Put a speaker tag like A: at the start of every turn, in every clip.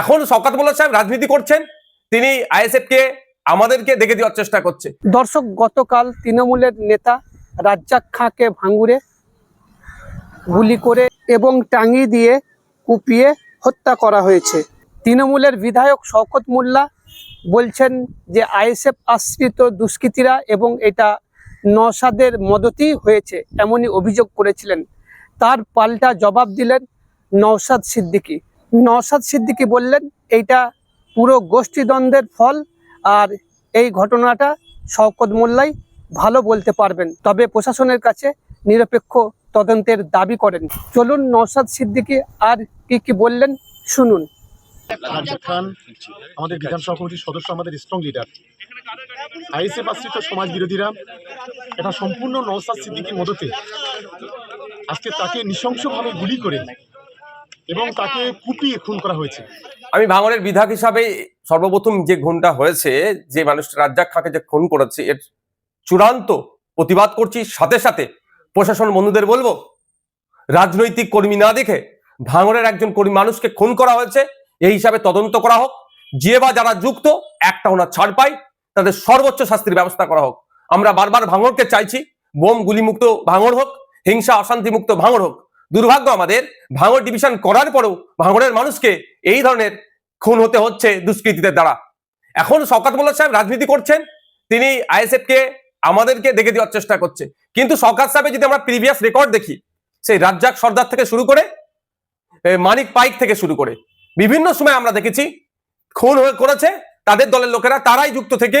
A: এখন শওকত মোল্লা সাহেব রাজনীতি করছেন, তিনি আইএসএফ কে আমাদেরকে দেখে দেওয়ার চেষ্টা করছে।
B: দর্শক, গতকাল তৃণমূলের নেতা রাজ্জাক খাঁকে ভাঙ্গুরে গুলি করে এবং টাঙিয়ে দিয়ে কুপিয়ে হত্যা করা হয়েছে। তৃণমূলের বিধায়ক শওকত মোল্লা বলছেন যে, আইএসএফ আশ্রিত দুষ্কৃতীরা এবং এটা নসাদের মদতেই হয়েছে এমনই অভিযোগ করেছিলেন। তার পাল্টা জবাব দিলেন নওশাদ সিদ্দিকী। নওশাদ সিদ্দিকী বললেন, এইটা পুরো গোষ্ঠীদ্বন্দ্বের ফল আর এই ঘটনাটা শওকত মোল্লাই ভালো বলতে পারবেন। তবে প্রশাসনের কাছে নিরপেক্ষ তদন্তের দাবি করেন। চলুন নওশাদ সিদ্দিকী আর কি কি বললেন শুনুন।
C: আমাদের বিধানসভা কমিটির সদস্য, আমাদের স্ট্রং লিডার আইএসএফ আশ্রিত সমাজ বিরোধীরা, এটা সম্পূর্ণ নওসাদ সিদ্দিকির মদতে আজকে তাকে নৃশংসভাবে গুলি করে এবং তাকে কুপিয়ে খুন করা হয়েছে।
A: আমি ভাঙড়ের বিধায়ক হিসাবে সর্বপ্রথম যে খুনটা হয়েছে, যে মানুষটা রাজ্জাক খাঁকে যে খুন করেছে, এর চূড়ান্ত প্রতিবাদ করছি। সাথে সাথে প্রশাসন বন্ধুদের বলব, রাজনৈতিক কর্মী না দেখে ভাঙড়ের একজন কর্মী মানুষকে খুন করা হয়েছে। এই হিসাবে তদন্ত করা হোক। যে বা যারা যুক্ত, একটা ওনার ছাড় পায়। তাদের সর্বোচ্চ শাস্তির ব্যবস্থা করা হোক। আমরা বারবার ভাঙড়কে চাইছি, বোম গুলিমুক্ত ভাঙড় হোক, হিংসা অশান্তি মুক্ত ভাঙড় হোক। দুর্ভাগ্য আমাদের। ভাঙড় ডিভিশন করার পরেও ভাঙড়ের মানুষকে এই ধরনের খুন হতে হচ্ছে দুষ্কৃতীদের দ্বারা। এখন শওকত মোল্লা সাহেব রাজনীতি করছেন, তিনি আইএসএফ কে আমাদেরকে দেখে দেওয়ার চেষ্টা করছে। কিন্তু শওকত সাহেবের যদি আমরা প্রিভিয়াস রেকর্ড দেখি, সেই রাজ্জাক সর্দার থেকে শুরু করে মানিক পাইক থেকে শুরু করে, বিভিন্ন সময় আমরা দেখেছি, খুন হয়ে করেছে, তাদের দলের লোকেরা, তারাই যুক্ত থেকে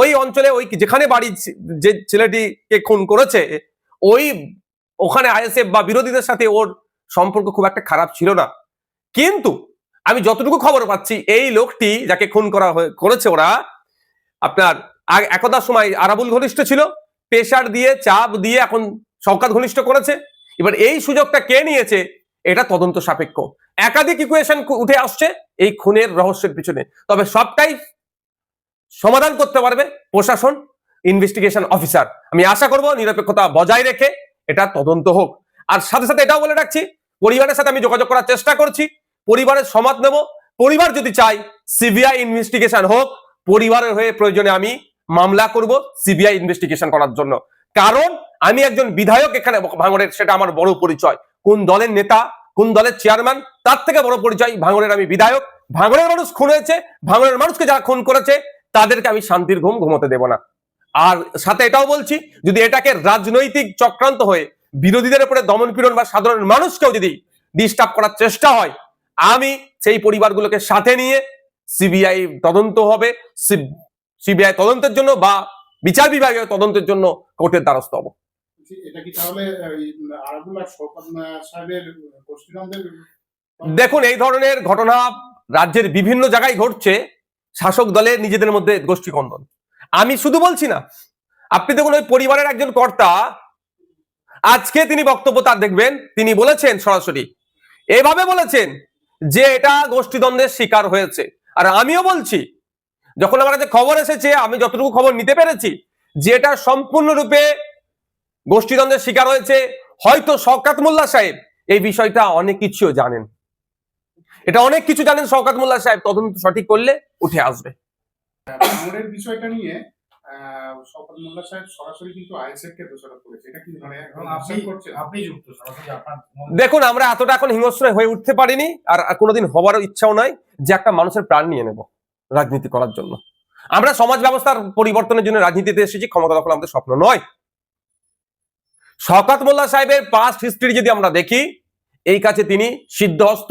A: ওই অঞ্চলে ওই যেখানে বাড়ি যে ছেলেটিকে খুন করেছে, ওই ওখানে আইএসএফ বা বিরোধীদের সাথে ওর সম্পর্ক খুব একটা খারাপ ছিল না। কিন্তু আমি যতটুকু খবর পাচ্ছি, এই লোকটি যাকে খুন করা করেছে ওরা, আপনার একদা সময় আরাবুল ঘনিষ্ঠ ছিল প্রেশার দিয়ে, চাপ দিয়ে এখন শওকাত ঘনিষ্ঠ করেছে। এবার এই সুযোগটা কে নিয়েছে, এটা তদন্ত সাপেক্ষ। একাধিক ইকুয়েশন উঠে আসছে এই খুনের রহস্যের পিছনে। তবে সবটাই সমাধান করতে পারবে প্রশাসন ইনভেস্টিগেশন অফিসার আমি আশা করব নিরপেক্ষতা বজায় রেখে এটা তদন্ত হোক। আর সাথে সাথে এটাও বলে রাখছি, পরিবারের সাথে আমি যোগাযোগ করার চেষ্টা করছি, পরিবারের সমাজ নেব। পরিবার যদি চাই সিবিআই ইনভেস্টিগেশন হোক, পরিবারের হয়ে প্রয়োজনে আমি মামলা করব সিবিআই ইনভেস্টিগেশন করার জন্য। কারণ আমি একজন বিধায়ক এখানে ভাঙড়ের, সেটা আমার বড় পরিচয়। কোন দলের নেতা, কোন দলের চেয়ারম্যান তার থেকে বড় পরিচয় ভাঙড়ের আমি বিধায়ক। ভাঙড়ের মানুষ খুন হয়েছে, ভাঙড়ের মানুষকে যারা খুন করেছে তাদেরকে আমি শান্তির ঘুম ঘুমোতে দেব না। আর সাথে এটাও বলছি যদি এটাকে রাজনৈতিক চক্রান্ত হয়ে বিরোধীদের উপরে দমন পীড়ন বা সাধারণ মানুষকেও যদি ডিস্টার্ব করার চেষ্টা হয় আমি সেই পরিবারগুলোকে সাথে নিয়ে সিবিআই তদন্ত হবে সিবিআই তদন্তের জন্য বা বিচার বিভাগীয় তদন্তের জন্য কোর্টের দ্বারস্থ হব। দেখুন এই ধরনের ঘটনা রাজ্যের বিভিন্ন জায়গায় ঘটছে। শাসক দলে নিজেদের মধ্যে গোষ্ঠী কন্দন আমি শুধু বলছি না, আপনি দেখুন ওই পরিবারের একজন কর্তা, আজকে তিনি বক্তব্য তার দেখবেন, তিনি বলেছেন সরাসরি, এভাবে বলেছেন যে এটা গোষ্ঠীদ্বন্দ্বের শিকার হয়েছে। আর আমিও বলছি, যখন আমার কাছে খবর এসেছে, আমি যতটুকু খবর নিতে পেরেছি, যে এটা সম্পূর্ণরূপে গোষ্ঠীদ্বন্দ্বের শিকার হয়েছে। হয়তো শওকাত মোল্লা সাহেব এই বিষয়টা অনেক কিছুও জানেন। এটা অনেক কিছু জানেন শওকাত মোল্লা সাহেব তদন্ত সঠিক করলে উঠে আসবে।
D: ভাঙড়ের বিষয়টা নিয়ে শওকত মোল্লা সাহেব সরাসরি কিন্তু আইএসএফ কে দোষারোপ করেছে। এটা কি মানে
E: আপনি
D: করছেন?
E: আপনি যুক্ত সরাসরি আপনার
A: দেখুন আমরা এতটা এখন হিংস্র হয়ে উঠতে পারিনি আর আর কোনোদিন হবারও ইচ্ছাও নাই যে একটা মানুষের প্রাণ নিয়ে নেব রাজনীতি করার জন্য। আমরা সমাজ ব্যবস্থার পরিবর্তনের জন্য রাজনীতিতে এসেছি ক্ষমতা দখল আমাদের স্বপ্ন নয়। শওকাত মোল্লা সাহেবের পাস্ট হিস্ট্রি যদি আমরা দেখি এই কাছে তিনি সিদ্ধহস্ত।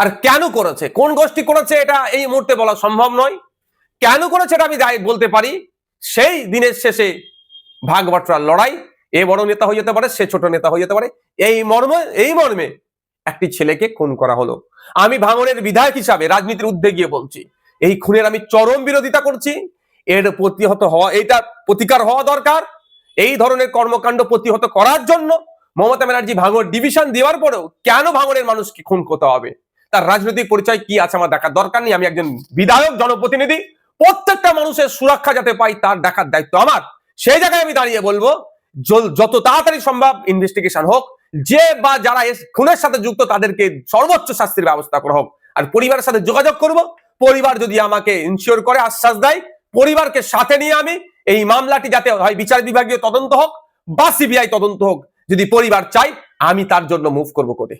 A: আর কেন করেছে? কোন গোষ্ঠী করেছে এটা এই মুহূর্তে বলা সম্ভব নয়। কেন করেছে এটা আমি বলতে পারি। সেই দিনের শেষে ভাগ বাটরার লড়াই, এ বড় নেতা হয়ে যেতে পারে, সে ছোট নেতা হয়ে যেতে পারে। এই মর্মে এই মর্মে একটি ছেলেকে খুন করা হলো। আমি ভাঙনের বিধায়ক হিসাবে রাজনীতির ঊর্ধ্বে গিয়ে বলছি, এই খুনের আমি চরম বিরোধিতা করছি। এর প্রতিহত হওয়া এটা প্রতিকার হওয়া দরকার। এই ধরনের কর্মকাণ্ড প্রতিহত করার জন্য মমতা ব্যানার্জি ভাঙর ডিভিশন দেওয়ার পরেও কেন ভাঙনের মানুষকে খুন করতে হবে? তার রাজনৈতিক পরিচয় কি আছে আমার দেখার দরকার নেই। আমি একজন বিধায়ক, জনপ্রতিনিধি, প্রত্যেকটা মানুষের সুরক্ষা যাতে পাই তার দেখার দায়িত্ব আমার। সেই জায়গায় আমি দাঁড়িয়ে বলব যত তাড়াতাড়ি সম্ভব ইনভেস্টিগেশন হোক, যে বা যারা খুনের সাথে যুক্ত, তাদেরকে সর্বোচ্চ শাস্তির ব্যবস্থা করা হোক। আর পরিবারের সাথে যোগাযোগ করব। পরিবার যদি আমাকে ইনশিওর করে, আশ্বাস দেয়, পরিবারকে সাথে নিয়ে আমি এই মামলাটি যাতে হয়, বিচার বিভাগীয় তদন্ত হোক বা সিবিআই তদন্ত হোক, যদি পরিবার চাই আমি তার জন্য মুভ করব কোর্টে।